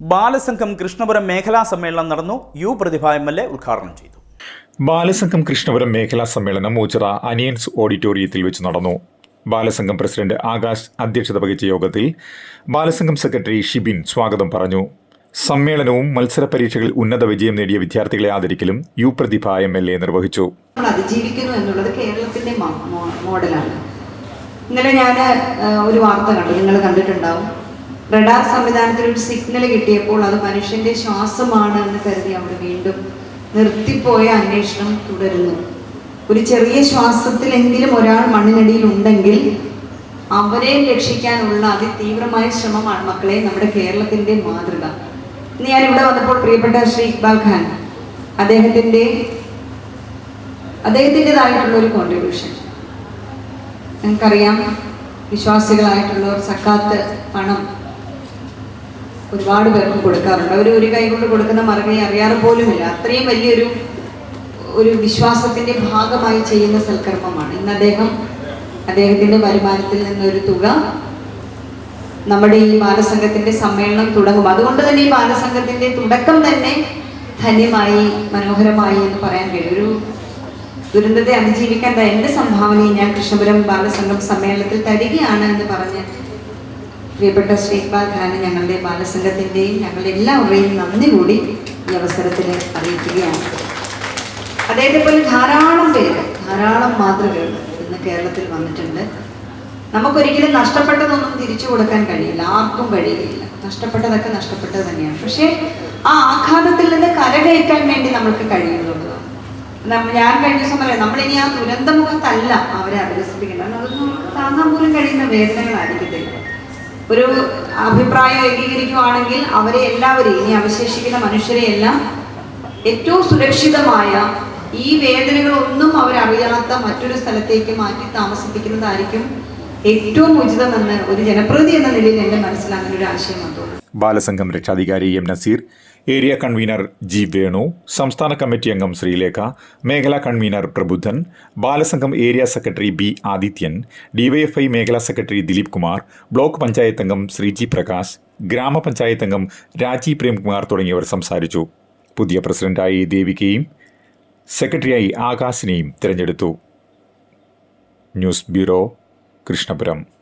ബാലസംഘം കൃഷ്ണപുരം മേഖലാ സമ്മേളനം നടന്നു. U Prathibha M L A ഉദ്ഘാടനം ചെയ്തു. ബാലസംഘം കൃഷ്ണപുരം മേഖലാ സമ്മേളനം ഓച്ചിറ അനിയൻസ് ഓഡിറ്റോറിയത്തിൽ വെച്ച് നടന്നു. ബാലസംഘം പ്രസിഡന്റ് ആകാശ് അധ്യക്ഷത വഹിച്ച യോഗത്തിൽ ബാലസംഘം സെക്രട്ടറി ഷിബിൻ സ്വാഗതം പറഞ്ഞു. സമ്മേളനവും മത്സര പരീക്ഷകളിൽ ഉന്നത വിജയം നേടിയ വിദ്യാർത്ഥികളെ ആദരിക്കലും U Prathibha M L A നിർവഹിച്ചു. നമ്മൾ അതിജീവിക്കുന്നു എന്നുള്ളത് കേരളത്തിന്റെ മോഡലാണ്. ഇന്നലെ ഞാൻ ഒരു വാർത്ത കണ്ടു. നിങ്ങൾ കണ്ടിട്ടുണ്ടാവും. റഡാർ സംവിധാനത്തിൽ ഒരു സിഗ്നൽ കിട്ടിയപ്പോൾ അത് മനുഷ്യന്റെ ശ്വാസമാണ് എന്ന് കരുതി അവർ വീണ്ടും നിർത്തിപ്പോയ അന്വേഷണം തുടരുന്നു. ഒരു ചെറിയ ശ്വാസത്തിലെങ്കിലും ഒരാൾ മണ്ണിനടിയിൽ ഉണ്ടെങ്കിൽ അവരെ രക്ഷിക്കാനുള്ള അതിതീവ്രമായ ശ്രമമാണ് മക്കളെ നമ്മുടെ കേരളത്തിന്റെ മാതൃക. ഇന്ന് ഞാൻ ഇവിടെ വന്നപ്പോൾ പ്രിയപ്പെട്ട ശ്രീ ഇക്ബാൽ ഖാൻ അദ്ദേഹത്തിന്റെ അദ്ദേഹത്തിന്റെതായിട്ടുള്ള ഒരു കോൺട്രിബ്യൂഷൻ നിങ്ങൾക്കറിയാം വിശ്വാസികളായിട്ടുള്ളവർ സക്കാത്ത് പണം ഒരുപാട് പേർക്ക് കൊടുക്കാറുണ്ട്. അവർ ഒരു കൈ കൊണ്ട് കൊടുക്കുന്ന മറുകൈ അറിയാറ് പോലുമില്ല. അത്രയും വലിയൊരു ഒരു വിശ്വാസത്തിന്റെ ഭാഗമായി ചെയ്യുന്ന സൽക്കർമ്മമാണ്. ഇന്ന് അദ്ദേഹം അദ്ദേഹത്തിന്റെ വരുമാനത്തിൽ നിന്നൊരു തുക നമ്മുടെ ഈ ബാലസംഘത്തിന്റെ സമ്മേളനം തുടങ്ങും. അതുകൊണ്ട് തന്നെ ഈ ബാലസംഘത്തിന്റെ തുടക്കം തന്നെ ധന്യമായി മനോഹരമായി എന്ന് പറയാൻ കഴിയും. ഒരു ദുരന്തത്തെ അതിജീവിക്കാൻ എന്റെ സംഭാവനയും ഞാൻ കൃഷ്ണപുരം ബാലസംഘം സമ്മേളനത്തിൽ തരികയാണ് എന്ന് പറഞ്ഞ് പ്രിയപ്പെട്ട ശ്രീ ഇക്ബാൽ ഞങ്ങളുടെ ബാലസംഘത്തിന്റെയും ഞങ്ങളുടെ എല്ലാവരുടെയും നന്ദി കൂടി ഈ അവസരത്തിൽ അറിയിക്കുകയാണ്. അദ്ദേഹത്തെ പോലെ ധാരാളം പേര് ധാരാളം മാതൃകകൾ ഇന്ന് കേരളത്തിൽ വന്നിട്ടുണ്ട്. നമുക്കൊരിക്കലും നഷ്ടപ്പെട്ടതൊന്നും തിരിച്ചു കൊടുക്കാൻ കഴിയില്ല ആർക്കും കഴിയില്ല. നഷ്ടപ്പെട്ടതൊക്കെ നഷ്ടപ്പെട്ടത് തന്നെയാണ്. പക്ഷേ ആ ആഘാതത്തിൽ നിന്ന് കരകയറ്റാൻ വേണ്ടി നമുക്ക് കഴിയുന്നുള്ളതാണ്. ഞാൻ കഴിഞ്ഞ ദിവസം പറയാം നമ്മളിനി ആ ദുരന്തമുഖത്തല്ല അവരെ അഭിനസിപ്പിക്കേണ്ടത് അതൊന്നും താങ്ങാൻ പോലും കഴിയുന്ന വേദനകളായിരിക്കത്തില്ല. ഒരു അഭിപ്രായം ഏകീകരിക്കുവാണെങ്കിൽ അവരെ എല്ലാവരെയും ഇനി അവശേഷിക്കുന്ന മനുഷ്യരെ എല്ലാം ഏറ്റവും സുരക്ഷിതമായ ഈ വേദനകളൊന്നും അവരറിയാത്ത മറ്റൊരു സ്ഥലത്തേക്ക് മാറ്റി താമസിപ്പിക്കുന്നതായിരിക്കും ഏറ്റവും ഉചിതമെന്ന് ഒരു ജനപ്രതി എന്ന നിലയിൽ എന്റെ മനസ്സിൽ അങ്ങനെ ഒരു ആശയം വന്നു ബാലസംഘം രക്ഷാധികാരി M Naseer area convener G Venu സംസ്ഥാന കമ്മിറ്റി അംഗം ശ്രീലേഖ മേഖലാ convener Prabuddhan Balasangham area secretary B Adithyan DYFI മേഖലാ സെക്രട്ടറി ദിലീപ് കുമാർ ബ്ലോക്ക് പഞ്ചായത്ത് അംഗം ശ്രീജി പ്രകാശ് ഗ്രാമപഞ്ചായത്ത് അംഗം രാജി പ്രേംകുമാർ തുടങ്ങിയവർ സംസാരിച്ചു. പുതിയ പ്രസിഡന്റായി ദേവികയും സെക്രട്ടറിയായി ആകാശിനെയും തിരഞ്ഞെടുത്തു. News bureau Krishnapuram.